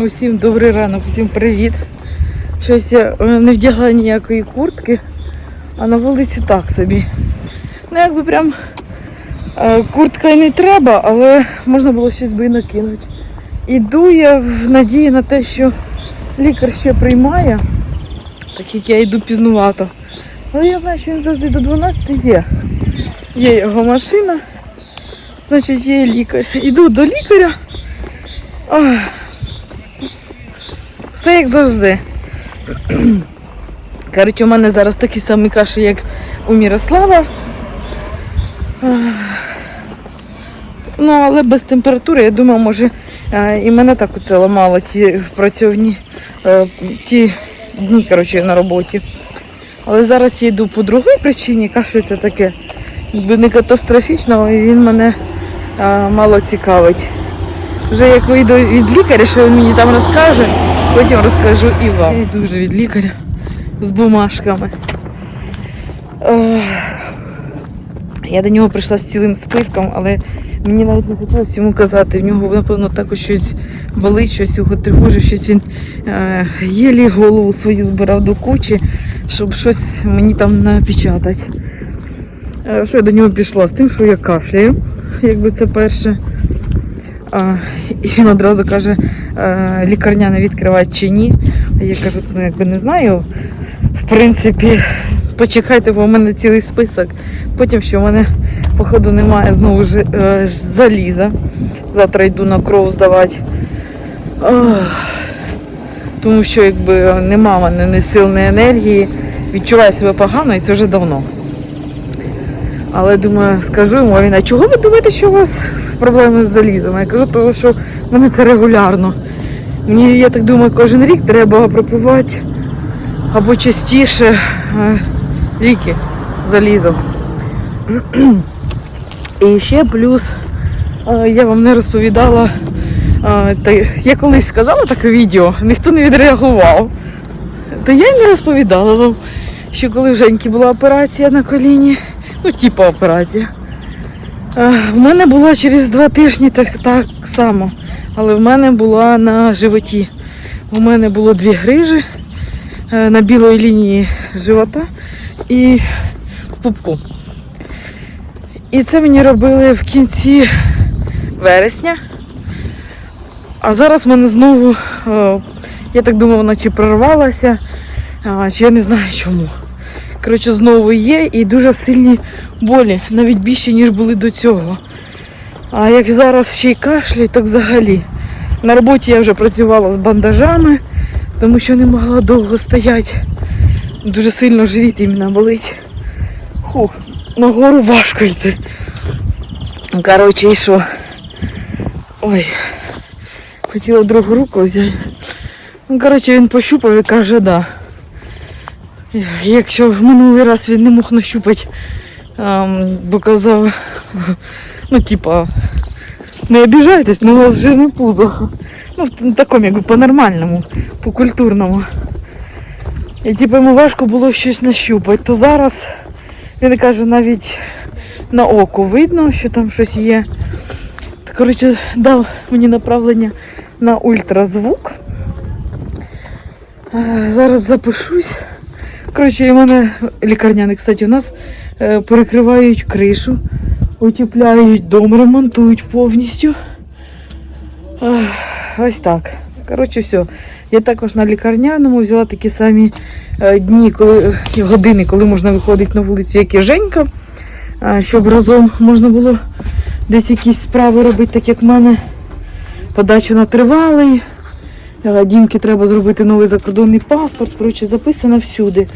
Усім добрий ранок, усім привіт. Щось я е, не вдягла ніякої куртки, а на вулиці так собі. Ну, якби прям е, куртка і не треба, але можна було щось би і накинути. Іду я в надії на те, що лікар ще приймає, так як я йду пізнувато. Але я знаю, що він завжди до 12 є. Є його машина, значить є лікар. Іду до лікаря. Ах. Все як завжди. Коротше, у мене зараз такі самі каші, як у Мірослава. Ну, але без температури, я думаю, може е, і мене так оце ламало ті працівні е, ті дні коротше, на роботі. Але зараз я йду по другій причині, кашлю це таке якби не катастрофічно, і він мене е, мало цікавить. Вже як вийду від лікаря, що він мені там розкаже, потім розкажу і вам. Я йду вже від лікаря з бумажками. Я до нього прийшла з цілим списком, але мені навіть не хотілося йому казати. В нього, напевно, також щось болить, щось його тривожить, щось він е, єлі голову свою збирав до кучі, щоб щось мені там напечатати. Е, що я до нього пішла? З тим, що я кашляю, якби це перше. І він одразу каже, е, лікарня не відкривати чи ні. Я кажу, ну якби не знаю. В принципі, почекайте, бо в мене цілий список. Потім, що в мене, походу, немає знову ж е, заліза. Завтра йду на кров здавати. Тому що якби нема в мене ні сил, ні енергії. Відчуваю себе погано і це вже давно. Але думаю, скажу йому, а він, а чого ви думаєте, що у вас проблеми з залізом? Я кажу, тому що в мене це регулярно. Мені, я так думаю, кожен рік треба пропивати або частіше е, ліки залізом. І ще плюс е, я вам не розповідала, е, я колись сказала таке відео, ніхто не відреагував. Та я й не розповідала вам, що коли в Женьки була операція на коліні, ну, типу операція. В мене була через два тижні так, так само, але в мене була на животі. У мене було дві грижі е, на білої лінії живота і в пупку. І це мені робили в кінці вересня. А зараз в мене знову, е, я так думаю, вона чи прорвалася, чи я не знаю чому. Коротше, знову є і дуже сильні болі, навіть більше, ніж були до цього. А як зараз ще й кашлю, так взагалі. На роботі я вже працювала з бандажами, тому що не могла довго стояти. Дуже сильно живіт іменно болить. Хух, нагору важко йти. Коротше, і що? Ой, хотіла другу руку взяти. Ну, коротше, він пощупав і каже, да. Якщо минулий раз він не мог нащупати, бо казав, ну, типа, не обіжайтесь, ну у вас вже не пузо. Ну, в такому, якби по-нормальному, по-культурному. І типу йому важко було щось нащупати, то зараз він каже, навіть на око видно, що там щось є. Коротше, дав мені направлення на ультразвук. Е, Зараз запишусь. Коротше, і мене лікарняний, кстати, у нас е, перекривають кришу, утепляють дом, ремонтують повністю. Ось так. Коротше, все. Я також на лікарняному взяла такі самі е, дні, коли е, години, коли можна виходити на вулицю, як і Женька, щоб разом можна було десь якісь справи робити, так як в мене подачу на тривалий. Е, Дімки треба зробити новий закордонний паспорт. Коротше, записано всюди.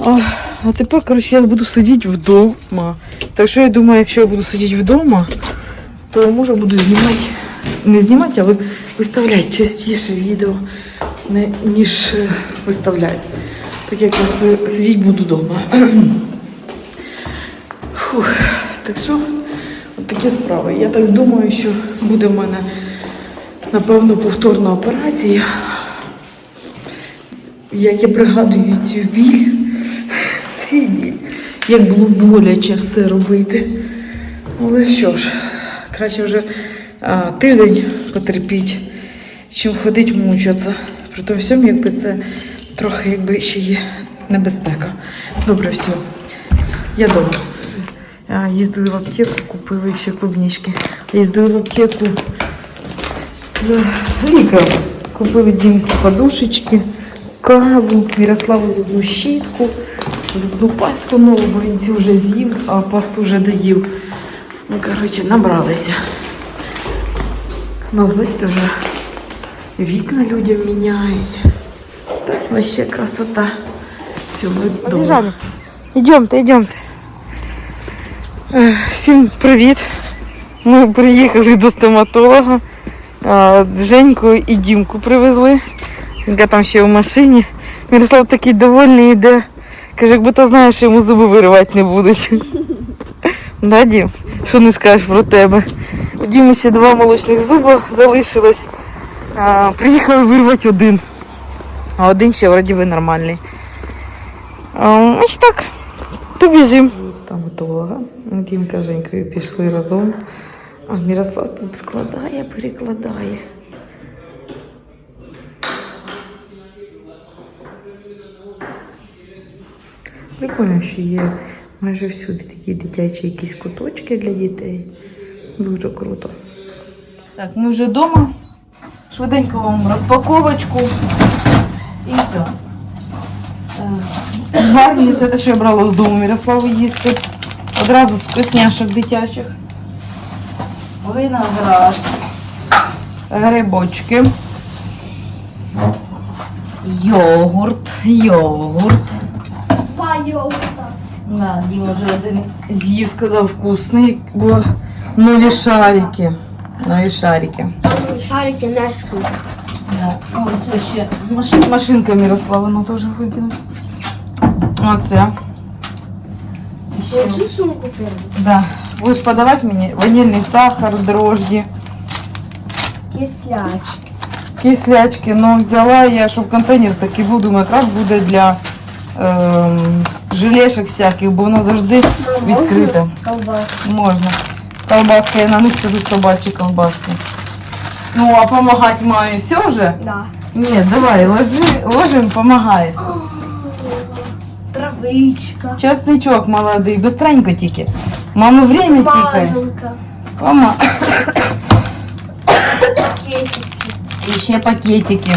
А, а тепер, коротше, я буду сидіти вдома. Так що я думаю, якщо я буду сидіти вдома, то може буду знімати, не знімати, але виставляти частіше відео, ніж е, виставляти. Так як я сидіти буду вдома. Фух, так що, от такі справи. Я так думаю, що буде в мене, напевно, повторна операція. Як я пригадую цю біль, цей біль, як було боляче все робити. Але що ж, краще вже а, тиждень потерпіть, чим ходить мучатися. При тому всьому, якби це трохи якби ще є небезпека. Добре, все. Я дома. Їздили в аптеку, купили ще клубнички. Їздили в аптеку за. Купили Дімку подушечки, каву, Мірославу зубну щітку, зубну пасту нову, бо він цю вже з'їв, а пасту вже доїв. Ну, коротше, набралися. Ну, бачите, вже вікна людям міняють. Так, вообще красота. Все, ми вдома. Побежали. Йдемте, йдемте. Е, Всім привіт. Ми приїхали до стоматолога. Женьку і Дімку привезли. Жінка там ще в машині. Мирослав такий довольний йде. Каже, як будто знаєш, що йому зуби виривати не будуть. Да, Дім? Що не скажеш про тебе? У Діми ще два молочних зуба залишилось. А, Приїхали вирвати один. А один ще вроді би нормальний. А, Ось так. То біжим. Стоматолога. Дімка з Женькою пішли разом. А Мірослав тут складає, перекладає. Прикольно, що є майже всюди такі дитячі якісь куточки для дітей. Дуже круто. Так, ми вже вдома. Швиденько вам розпаковочку. І все. Гарні, це те, що я брала з дому Мірославу їсти. Одразу з вкусняшок дитячих. Виноград. Грибочки. Йогурт. Йогурт. Два йогурта. Да, Діма вже один з'їв, сказав вкусний, бо нові шарики. Нові шарики. Шарики Несквик. Да. О, це ще машин, машинка Мирославина теж викинуть. Оце. Ще. Цю сумку перед. Да. Будеш подавати мені ванільний сахар, дрожді, Кислячки. кислячки. Ну, взяла я, щоб контейнер такий був, думаю, якраз буде для ем, желешок всяких, бо воно завжди відкрите. Колбаску. Можна. Колбаска, я на них кажу собачі колбаски. Ну, а помагати маю все вже? Да. Ні, давай, ложи, ложим, помагаєш. Травичка. Часничок молодий, быстренько тільки. Маму время тікає. Мазанка. Мама. Пакетики. І ще пакетики.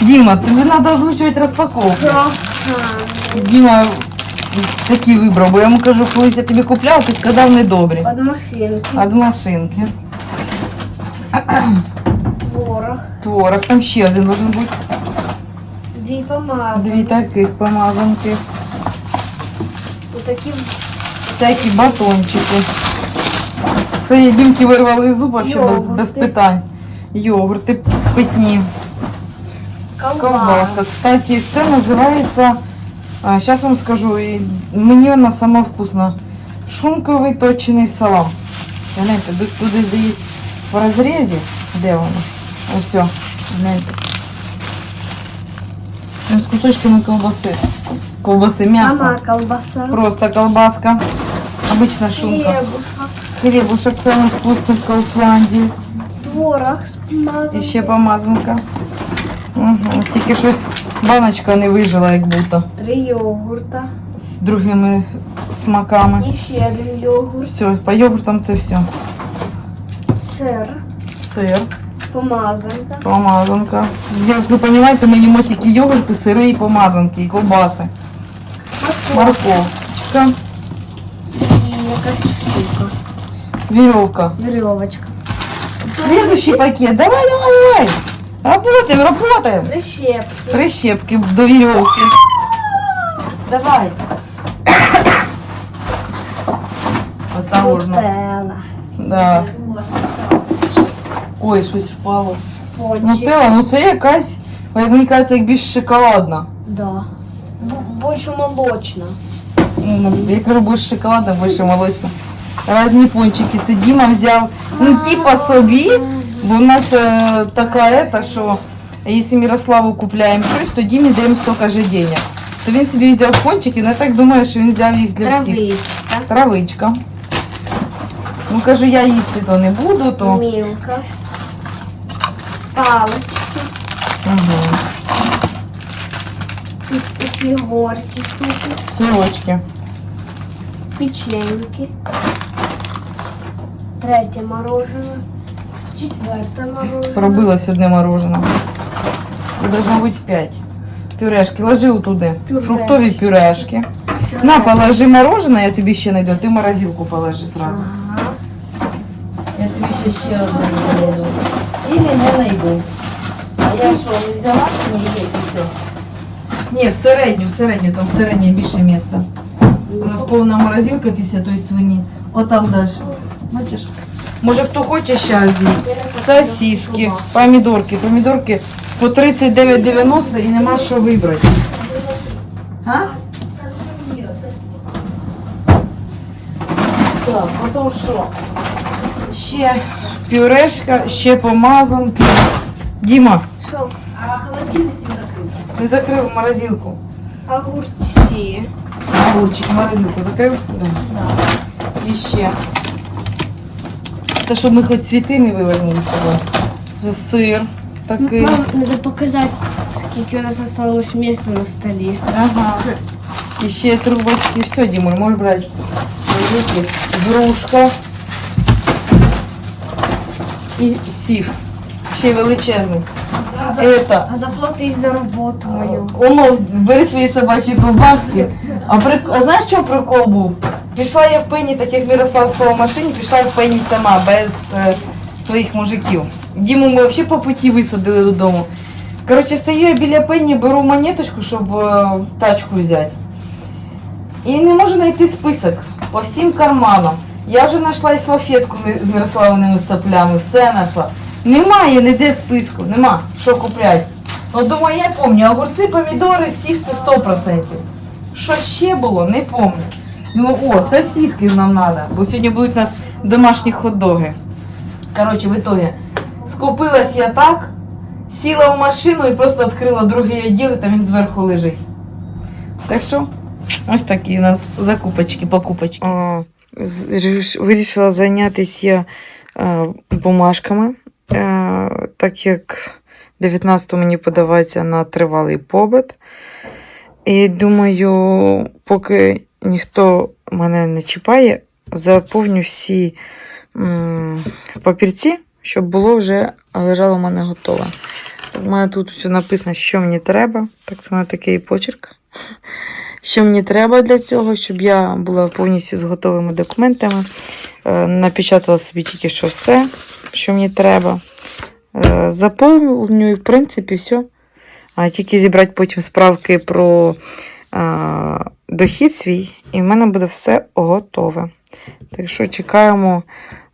Діма, тобі треба озвучувати розпаковку. Круассан. Діма такі вибрав, бо я йому кажу, колись я тобі купляв, ти сказав недобрі. Под машинки. Од машинки. Творог. Творог, там ще один должен бути. Дві помади. Дві таких помазанки. Отакі Всякі батончики. Це я Дімки вирвали зуб вообще без, без питань. Йогурти питні. Колбаска. Кстати, це називається, а, зараз вам скажу, і мені вона сама вкусна. Шунковий точений салам. Тут туди десь в розрізі. Де воно? Ось все. Гляньте. Ну, З кусочками колбаси. Колбаси, м'ясо. Сама колбаса. Просто колбаска. Обычная шунка. Хлебушек. Хлебушек самый вкусный в Кауфланді. Творог з помазанкою. І ще помазанка. Угу. Тільки щось баночка не вижила, як будто. Три йогурта. З другими смаками. І ще один йогурт. Все, по йогуртам це все. Сир. Сир, Помазанка. помазанка. Як ви розумієте, ми їмо тільки йогурти, сири і помазанки, і колбаси. Морковь. Морковка, І якась штука. вірьовка. Веревочка. Следующий пакет. Давай, давай, давай. Работаем, работаем. Прищепки. Прищепки до веревки. Давай. Осторожно. Нутелла. Да. Ой, щось впало. Пончик. Нутелла, ну це якась, як мені кажеться, як більш шоколадна. Да. Б- Більше молочна. Ну, Я кажу, більше шоколадна, більше молочна. Разні пончики. Це Діма взяв, ну, типа собі, бо в нас е, така ета, що якщо Мирославу купляємо щось, то Дімі даємо стільки же денег. То він собі взяв пончики, але я так думаю, що він взяв їх для всіх. Травичка. Травичка. Ну каже, я їсти то не буду, то Мілка. палички, Угу. тут оці горки штуки, Сирочки. печеньки. Третє мороженое. Четверте мороженое. Пробилось одне мороженое. І должно бути 5. Пюрешки. Ложи отуди. Пюрешки. Фруктові пюрешки. На, положи мороженое, я тобі ще найду. Ти в морозилку положи сразу. Ага. Я тобі ще ще одну не знайду. Или не знайду. А я що, не взяла? Ні, є, і все. Ні, в середню, в середню, там в середнє більше міста. У нас повна морозилка після тої свині. Отам далі. Бачиш? Може хто хоче зараз з'їсти. Сосиски, помідорки. Помідорки по 39,90 і нема що вибрати. А? Так, потім що? Ще пюрешка, ще помазанки. Діма, Що? А холодильник не закрив. не закрив морозилку. Огурці. Огурчик, морозилку закрив? Да. І ще. Та щоб ми хоч цвіти не вивернули з тобою. Сир такий. Мам, треба показати, скільки у нас залишилось місця на столі. Ага. І ще трубочки. Все, Дімуль, можеш брати. Великі. Грушка. І сів. Ще й величезний. Это. А заплати за роботу мою. Оно, бери свої собачі ковбаски. А, прик... а знаєш, що прикол був? Пішла я в пені, так як Мирослав спав в машині, пішла я в пені сама, без е, своїх мужиків. Діму ми взагалі по путі висадили додому. Коротше, стою я біля пені, беру монеточку, щоб е, тачку взяти. І не можу знайти список по всім карманам. Я вже знайшла і салфетку ми- з Мирославними соплями, все знайшла. Немає ніде списку, нема що купляти. Ну, думаю, я пам'ятаю, огурці, помідори, сів це 100%. Що ще було, не пам'ятаю. Думаю, о, сосиски нам треба, бо сьогодні будуть у нас домашні хот-доги. Коротше, в итоге, скупилась я так, сіла в машину і просто відкрила другий відділ, і там він зверху лежить. Так що, ось такі у нас закупочки, покупочки. Вирішила зайнятися я бумажками, так як 19 мені подавається на тривалий побит. І думаю, поки ніхто мене не чіпає, заповню всі папірці, щоб було вже лежало в мене готове. У мене тут все написано, що мені треба. Так, це такий почерк. Що мені треба для цього, щоб я була повністю з готовими документами. Е, Напечатала собі тільки що все, що мені треба. Е, Заповнюю, і, в принципі, все. А тільки зібрати потім справки про а, дохід свій, і в мене буде все готове. Так що чекаємо,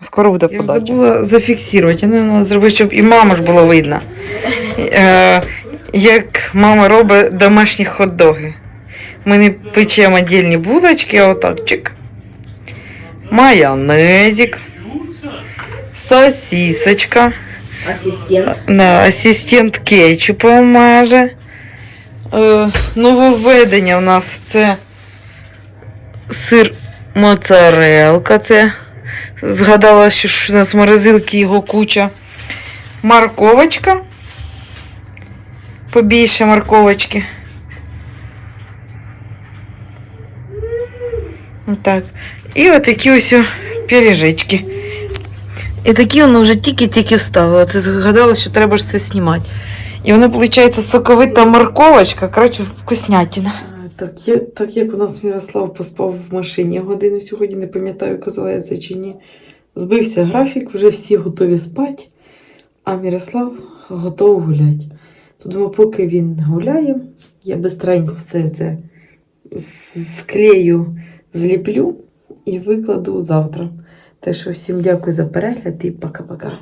скоро буде подача. Я забула зафіксувати, я не зробити, щоб і мама ж було видно. Е, як мама робить домашні хот-доги. Ми не печемо отдельні булочки, а отак чик. Майонезик, сосисочка. Асистент. Да, ассистент кетчупом маже. Е, нововведення у нас це сир моцарелка. Це згадала, що у нас в морозилки його куча. Морковочка. Побільше морковочки. Так. І отакі ось пиріжечки. І такі воно вже тільки-тільки вставила. Це згадала, що треба ж все знімати. І воно, виходить, соковита морковочка, коротше, вкуснятина. Так, я, так як у нас Мирослав поспав в машині годину сьогодні, не пам'ятаю, казала я це чи ні. Збився графік, вже всі готові спати, а Мирослав готовий гуляти. То думаю, поки він гуляє, я бистренько все це склею, зліплю і викладу завтра. Так що всім дякую за перегляд і пока-пока.